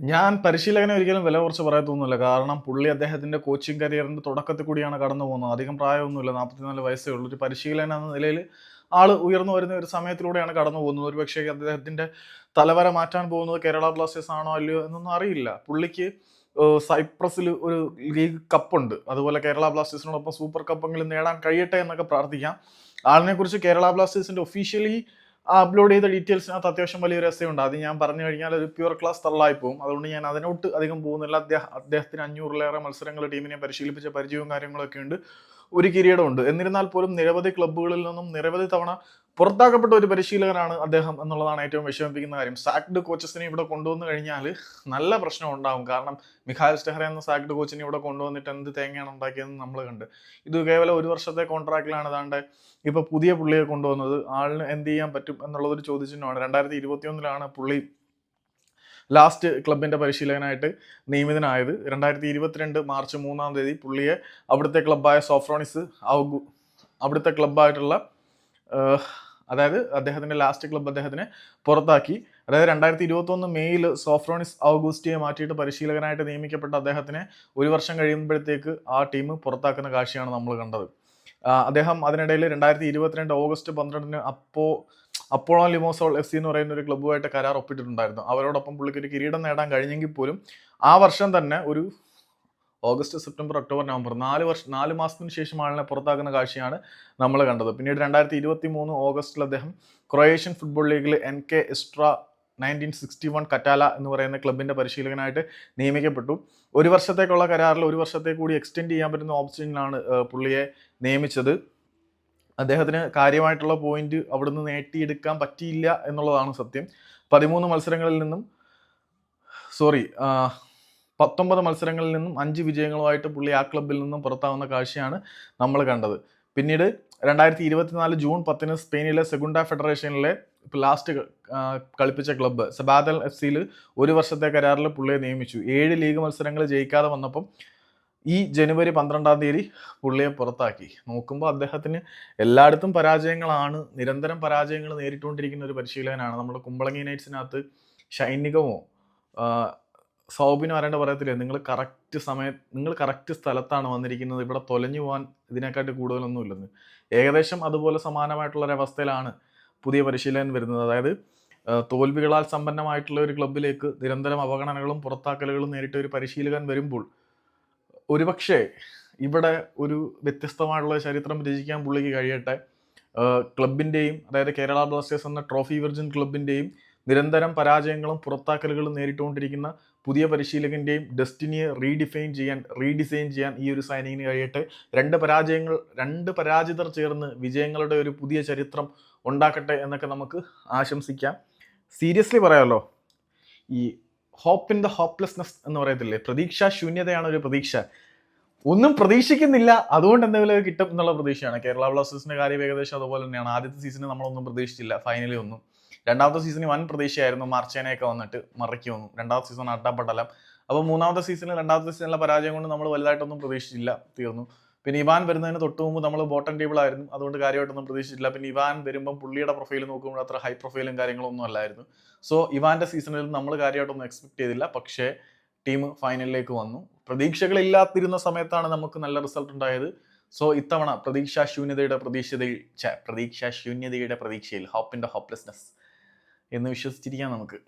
ഞാൻ പരിശീലകനെ ഒരിക്കലും വില കുറച്ച് പറയത്തൊന്നുമില്ല. കാരണം പുള്ളി അദ്ദേഹത്തിന്റെ കോച്ചിങ് കരിയറിന്റെ തുടക്കത്തിൽ കൂടിയാണ് കടന്നു പോകുന്നത്. അധികം പ്രായമൊന്നുമില്ല. നാൽപ്പത്തിനാല് വയസ്സേ ഉള്ളൂ. ഒരു പരിശീലകൻ എന്ന നിലയിൽ ആൾ ഉയർന്നു വരുന്ന ഒരു സമയത്തിലൂടെയാണ് കടന്നു പോകുന്നത്. ഒരു പക്ഷേ അദ്ദേഹത്തിന്റെ തലവര മാറ്റാൻ പോകുന്നത് കേരള ബ്ലാസ്റ്റേഴ്സ് ആണോ അല്ലയോ എന്നൊന്നും അറിയില്ല. പുള്ളിക്ക് സൈപ്രസിൽ ഒരു ലീഗ് കപ്പുണ്ട്. അതുപോലെ കേരള ബ്ലാസ്റ്റേഴ്സിനോടൊപ്പം സൂപ്പർ കപ്പെങ്കിലും നേടാൻ കഴിയട്ടെ എന്നൊക്കെ പ്രാർത്ഥിക്കാം. ആളിനെ കുറിച്ച് കേരള ബ്ലാസ്റ്റേഴ്സിന്റെ ഒഫീഷ്യലി അപ്ലോഡ് ചെയ്ത ഡീറ്റെയിൽസിനകത്ത് അത്യാവശ്യം വലിയൊരു രസമുണ്ട് അത് ഞാൻ പറഞ്ഞു കഴിഞ്ഞാൽ ഒരു പ്യുവർ ക്ലാസ് തള്ളായി പോകും. അതുകൊണ്ട് ഞാൻ അതിനോട്ട് അധികം പോകുന്നില്ല. അദ്ദേഹം അദ്ദേഹത്തിന് അഞ്ഞൂറിലേറെ മത്സരങ്ങൾ ടീമിനെ പരിശീലിപ്പിച്ച പരിചയവും കാര്യങ്ങളൊക്കെ ഉണ്ട്. ഒരു കിരീടമുണ്ട്. എന്നിരുന്നാൽ പോലും നിരവധി ക്ലബ്ബുകളിൽ നിന്നും നിരവധി തവണ പുറത്താക്കപ്പെട്ട ഒരു പരിശീലകനാണ് അദ്ദേഹം എന്നുള്ളതാണ് ഏറ്റവും വിഷമിപ്പിക്കുന്ന കാര്യം. സാക്ഡ് കോച്ചസിനെ ഇവിടെ കൊണ്ടുവന്നു കഴിഞ്ഞാൽ നല്ല പ്രശ്നം ഉണ്ടാകും കാരണം മിഖാൽ സ്റ്റെഹ്റ എന്ന സാക്ഡ് കോച്ചിനെ ഇവിടെ കൊണ്ടുവന്നിട്ട് എന്ത് തേങ്ങയാണ് ഉണ്ടാക്കിയതെന്ന് നമ്മൾ കണ്ട്. ഇത് കേവലം ഒരു വർഷത്തെ കോൺട്രാക്റ്റിലാണ് താണ്ട് ഇപ്പൊ പുതിയ പുള്ളിയെ കൊണ്ടുവന്നത്. ആളിന് എന്ത് ചെയ്യാൻ പറ്റും എന്നുള്ളതൊരു ചോദ്യചിഹ്നമാണ്. രണ്ടായിരത്തി ഇരുപത്തിയൊന്നിലാണ് പുള്ളി ലാസ്റ്റ് ക്ലബിന്റെ പരിശീലകനായിട്ട് നിയമിതനായത്. രണ്ടായിരത്തി ഇരുപത്തിരണ്ട് മാർച്ച് മൂന്നാം തീയതി പുള്ളിയെ അവിടുത്തെ ക്ലബ്ബായ സോഫ്രോണിസ് ഔഗു അവിടുത്തെ ക്ലബ്ബായിട്ടുള്ള അതായത് അദ്ദേഹത്തിന്റെ ലാസ്റ്റ് ക്ലബ്ബ് അദ്ദേഹത്തിനെ പുറത്താക്കി. അതായത് രണ്ടായിരത്തി ഇരുപത്തൊന്ന് മെയ്യിൽ സോഫ്രോണിസ് ഔഗൂസ്റ്റിയെ മാറ്റിയിട്ട് പരിശീലകനായിട്ട് നിയമിക്കപ്പെട്ട അദ്ദേഹത്തിനെ ഒരു വർഷം കഴിയുമ്പോഴത്തേക്ക് ആ ടീം പുറത്താക്കുന്ന കാഴ്ചയാണ് നമ്മൾ കണ്ടത്. അദ്ദേഹം അതിനിടയിൽ രണ്ടായിരത്തി ഇരുപത്തിരണ്ട് ഓഗസ്റ്റ് പന്ത്രണ്ടിന് അപ്പോ അപ്പോളോ ലിമോസോൾ എഫ് സി എന്ന് പറയുന്ന ഒരു ക്ലബ്ബുമായിട്ട് കരാർ ഒപ്പിട്ടിട്ടുണ്ടായിരുന്നു. അവരോടൊപ്പം പുള്ളിക്ക് ഒരു കിരീടം നേടാൻ കഴിഞ്ഞെങ്കിൽ പോലും ആ വർഷം തന്നെ ഒരു ഓഗസ്റ്റ് സെപ്റ്റംബർ ഒക്ടോബർ നവംബർ നാല് വർഷം നാല് മാസത്തിന് ശേഷം ആളിനെ പുറത്താക്കുന്ന കാഴ്ചയാണ് നമ്മൾ കണ്ടത്. പിന്നീട് രണ്ടായിരത്തി ഇരുപത്തി മൂന്ന് ഓഗസ്റ്റിൽ അദ്ദേഹം ക്രൊയേഷ്യൻ ഫുട്ബോൾ ലീഗിൽ N K Istra nineteen sixty one Català എന്ന് പറയുന്ന ക്ലബിന്റെ പരിശീലകനായിട്ട് നിയമിക്കപ്പെട്ടു. ഒരു വർഷത്തേക്കുള്ള കരാറിൽ ഒരു വർഷത്തെ കൂടി എക്സ്റ്റെൻഡ് ചെയ്യാൻ പറ്റുന്ന ഓപ്ഷനിലാണ് പുള്ളിയെ നിയമിച്ചത്. അദ്ദേഹത്തിന് കാര്യമായിട്ടുള്ള പോയിന്റ് അവിടുന്ന് നേട്ടിയെടുക്കാൻ പറ്റിയില്ല എന്നുള്ളതാണ് സത്യം. പതിമൂന്ന് മത്സരങ്ങളിൽ നിന്നും സോറി പത്തൊമ്പത് മത്സരങ്ങളിൽ നിന്നും അഞ്ച് വിജയങ്ങളുമായിട്ട് പുള്ളി ആ ക്ലബിൽ നിന്നും പുറത്താവുന്ന കാഴ്ചയാണ് നമ്മൾ കണ്ടത്. പിന്നീട് രണ്ടായിരത്തി ഇരുപത്തിനാല് ജൂൺ പത്തിന് സ്പെയിനിലെ സെഗുണ്ട ഫെഡറേഷനിലെ ലാസ്റ്റ് കളിപ്പിച്ച ക്ലബ്ബ് സബാദൽ എഫ് സിയിൽ ഒരു വർഷത്തെ കരാറിൽ പുള്ളിയെ നിയമിച്ചു. ഏഴ് ലീഗ് മത്സരങ്ങൾ ജയിക്കാതെ വന്നപ്പം ഈ ജനുവരി പന്ത്രണ്ടാം തീയതി പുള്ളിയെ പുറത്താക്കി. നോക്കുമ്പോൾ അദ്ദേഹത്തിന് എല്ലായിടത്തും പരാജയങ്ങളാണ്. നിരന്തരം പരാജയങ്ങൾ നേരിട്ടുകൊണ്ടിരിക്കുന്ന ഒരു പരിശീലകനാണ്. നമ്മുടെ കുമ്പളങ്ങി നൈറ്റ്സിനകത്ത് ഷൈനികമോ സൗബിന് വരേണ്ട പറയത്തില്ലേ? നിങ്ങൾ കറക്റ്റ് സമയത്ത് നിങ്ങൾ കറക്റ്റ് സ്ഥലത്താണ് വന്നിരിക്കുന്നത്. ഇവിടെ തൊലഞ്ഞു പോകാൻ ഇതിനെക്കാട്ടി കൂടുതലൊന്നുമില്ലെന്ന്. ഏകദേശം അതുപോലെ സമാനമായിട്ടുള്ള ഒരു അവസ്ഥയിലാണ് പുതിയ പരിശീലകൻ വരുന്നത്. അതായത് തോൽവികളാൽ സമ്പന്നമായിട്ടുള്ള ഒരു ക്ലബിലേക്ക് നിരന്തരം അവഗണനകളും പുറത്താക്കലുകളും നേരിട്ട ഒരു പരിശീലകൻ വരുമ്പോൾ ഒരുപക്ഷെ ഇവിടെ ഒരു വ്യത്യസ്തമായിട്ടുള്ള ചരിത്രം രചിക്കാൻ പുള്ളിക്ക് കഴിയട്ടെ. ക്ലബിന്റെയും അതായത് കേരള ബ്ലാസ്റ്റേഴ്സ് എന്ന ട്രോഫി വിർജിൻ ക്ലബിന്റെയും നിരന്തരം പരാജയങ്ങളും പുറത്താക്കലുകളും നേരിട്ടുകൊണ്ടിരിക്കുന്ന പുതിയ പരിശീലകന്റെയും ഡെസ്റ്റിനിയെ റീഡിഫൈൻ ചെയ്യാൻ റീഡിസൈൻ ചെയ്യാൻ ഈ ഒരു സൈനിങ്ങിന് കഴിയട്ടെ. രണ്ട് പരാജയങ്ങൾ രണ്ട് പരാജിതർ ചേർന്ന് വിജയങ്ങളുടെ ഒരു പുതിയ ചരിത്രം ഉണ്ടാക്കട്ടെ എന്നൊക്കെ നമുക്ക് ആശംസിക്കാം. സീരിയസ്ലി പറയാമല്ലോ ഈ ഹോപ്പ് ഇൻ ദ ഹോപ്പ്ലെസ്നെസ് എന്ന് പറയത്തില്ലേ? പ്രതീക്ഷ ശൂന്യതയാണ് ഒരു പ്രതീക്ഷ. ഒന്നും പ്രതീക്ഷിക്കുന്നില്ല. അതുകൊണ്ട് എന്തെങ്കിലും കിട്ടും എന്നുള്ള പ്രതീക്ഷയാണ്. കേരള ബ്ലാസ്റ്റേഴ്സിന്റെ കാര്യം ഏകദേശം അതുപോലെ തന്നെയാണ്. ആദ്യത്തെ സീസണിൽ നമ്മളൊന്നും പ്രതീക്ഷിച്ചില്ല. ഫൈനലി ഒന്നും. രണ്ടാമത്തെ സീസണിൽ വൻ പ്രതീക്ഷയായിരുന്നു. മാർച്ചേനയൊക്കെ വന്നിട്ട് മറക്കി വന്നു. രണ്ടാമത്തെ സീസൺ അട്ടപ്പെട്ടല്ല അപ്പോൾ മൂന്നാമത്തെ സീസണിൽ രണ്ടാമത്തെ സീസണിലെ പരാജയം കൊണ്ട് നമ്മൾ വലുതായിട്ടൊന്നും പ്രതീക്ഷിച്ചില്ല. തീർന്നു. പിന്നെ ഇവാൻ വരുന്നതിന് തൊട്ട് മുമ്പ് നമ്മൾ ബോട്ടം ടേബിൾ ആയിരുന്നു. അതുകൊണ്ട് കാര്യമായിട്ടൊന്നും പ്രതീക്ഷിച്ചില്ല പിന്നെ ഇവാൻ വരുമ്പോൾ പുള്ളിയുടെ പ്രൊഫൈൽ നോക്കുമ്പോൾ അത്ര ഹൈ പ്രൊഫൈലും കാര്യങ്ങളൊന്നും അല്ലായിരുന്നു. സോ ഇവാന്റെ സീസണിൽ നമ്മൾ കാര്യമായിട്ടൊന്നും എക്സ്പെക്ട് ചെയ്തില്ല. പക്ഷേ ടീം ഫൈനലിലേക്ക് വന്നു. പ്രതീക്ഷകളില്ലാതിരുന്ന സമയത്താണ് നമുക്ക് നല്ല റിസൾട്ട് ഉണ്ടായത്. സോ ഇത്തവണ പ്രതീക്ഷാ ശൂന്യതയുടെ പ്രതീക്ഷതയിൽ പ്രതീക്ഷാശൂന്യതയുടെ പ്രതീക്ഷാ ശൂന്യതയുടെ പ്രതീക്ഷയിൽ ഹോപ്പിന്റെ ഹോപ്പ്ലെസ്നെസ് എന്ന് വിശ്വസിച്ചിരിക്കാം നമുക്ക്.